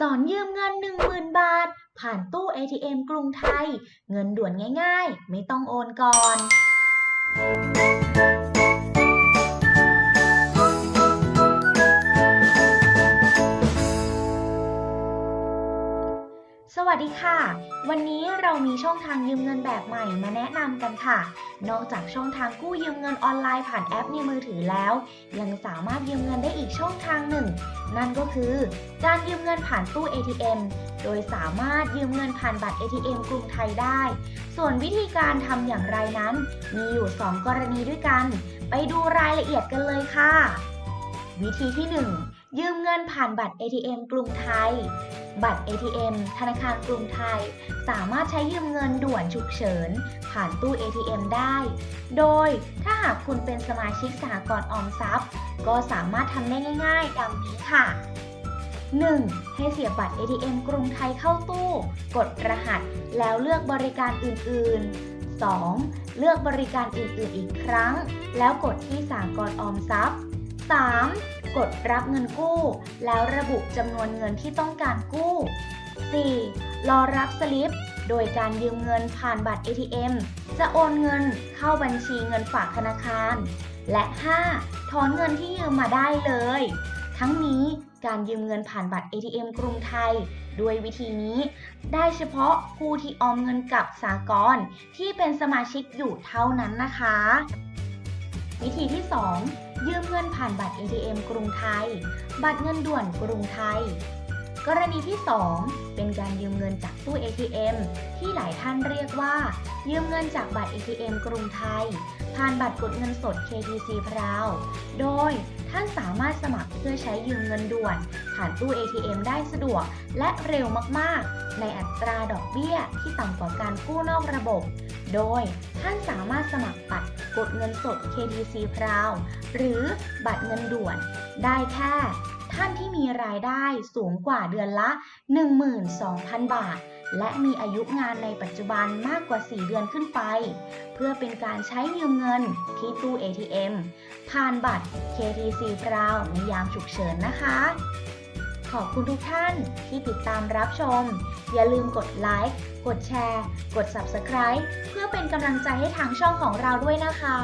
สอนยืมเงิน 10,000 บาท ผ่านตู้ ATM กรุงไทย เงินด่วนง่ายๆ ไม่ต้องโอนก่อน สวัสดีค่ะ วันนี้เรามีช่องทางยืมเงินแบบใหม่มาแนะนำกันค่ะ นอกจากช่องทางกู้ยืมเงินออนไลน์ผ่านแอปในมือถือแล้ว ยังสามารถยืมเงินได้อีกช่องทางหนึ่ง นั่นก็คือ การยืมเงินผ่านตู้ ATM โดยสามารถยืมเงินผ่านบัตร ATM กรุงไทยได้ ส่วนวิธีการทำอย่างไรนั้น มีอยู่ 2 กรณีด้วยกัน ไปดูรายละเอียดกันเลยค่ะ วิธีที่ 1 ยืมเงินผ่านบัตร ATM กรุงไทย บัตร ATM ธนาคารกรุงไทย สามารถใช้ยืมเงินด่วนฉุกเฉิน ผ่านตู้ ATM ได้ โดยถ้าหากคุณเป็นสมาชิกสหกรณ์ออมทรัพย์ ก็สามารถทำได้ง่ายๆ ดังนี้ค่ะ 1. ให้เสียบบัตร ATM กรุงไทยเข้าตู้ กดรหัส แล้วเลือกบริการอื่น ๆ 2. เลือกบริการอื่น ๆ อีกครั้ง แล้วกดที่สากลออมทรัพย์ 3. กดรับเงินกู้ แล้วระบุจำนวนเงินที่ต้องการกู้ 4. รอรับสลิป โดยการยืมเงินผ่านบัตร ATM จะโอนเงินเข้าบัญชีเงินฝากธนาคาร และ 5. ถอนเงินที่ยืมมาได้เลย ทั้งนี้การยืมเงินผ่านบัตร ATM กรุงไทย ด้วยวิธีนี้ได้เฉพาะผู้ที่ออมเงินกับสากลที่เป็นสมาชิกอยู่เท่านั้นนะคะ วิธีที่ 2 ยืมเงินผ่านบัตร ATM กรุงไทย บัตรเงินด่วนกรุงไทย กรณีที่ 2 เป็นการยืมเงินจากตู้ ATM ที่หลายท่านเรียกว่า ยืมเงินจากบัตร ATM กรุงไทย ผ่านบัตรกดเงินสด KTC พราว โดยท่านสามารถสมัครเพื่อใช้ยืมเงินด่วน ผ่านตู้ ATM ได้สะดวกและเร็วมากๆ ในอัตราดอกเบี้ยที่ต่ำกว่าการกู้นอกระบบ โดยท่านสามารถสมัคร เงินสด KTC พราวหรือบัตรเงินด่วน ได้แค่ท่านที่มีรายได้สูงกว่าเดือนละ 12,000 บาท และมีอายุงานในปัจจุบันมากกว่า 4 เดือนขึ้นไป เพื่อเป็นการใช้ยืมเงินที่ตู้ ATM ผ่านบัตร KTC พราวในยามฉุกเฉินนะคะ ขอบคุณทุกท่านที่ติดตามรับชม อย่าลืมกดไลค์ กดแชร์ กด Subscribe เพื่อเป็นกำลังใจให้ทางช่องของเราด้วยนะคะ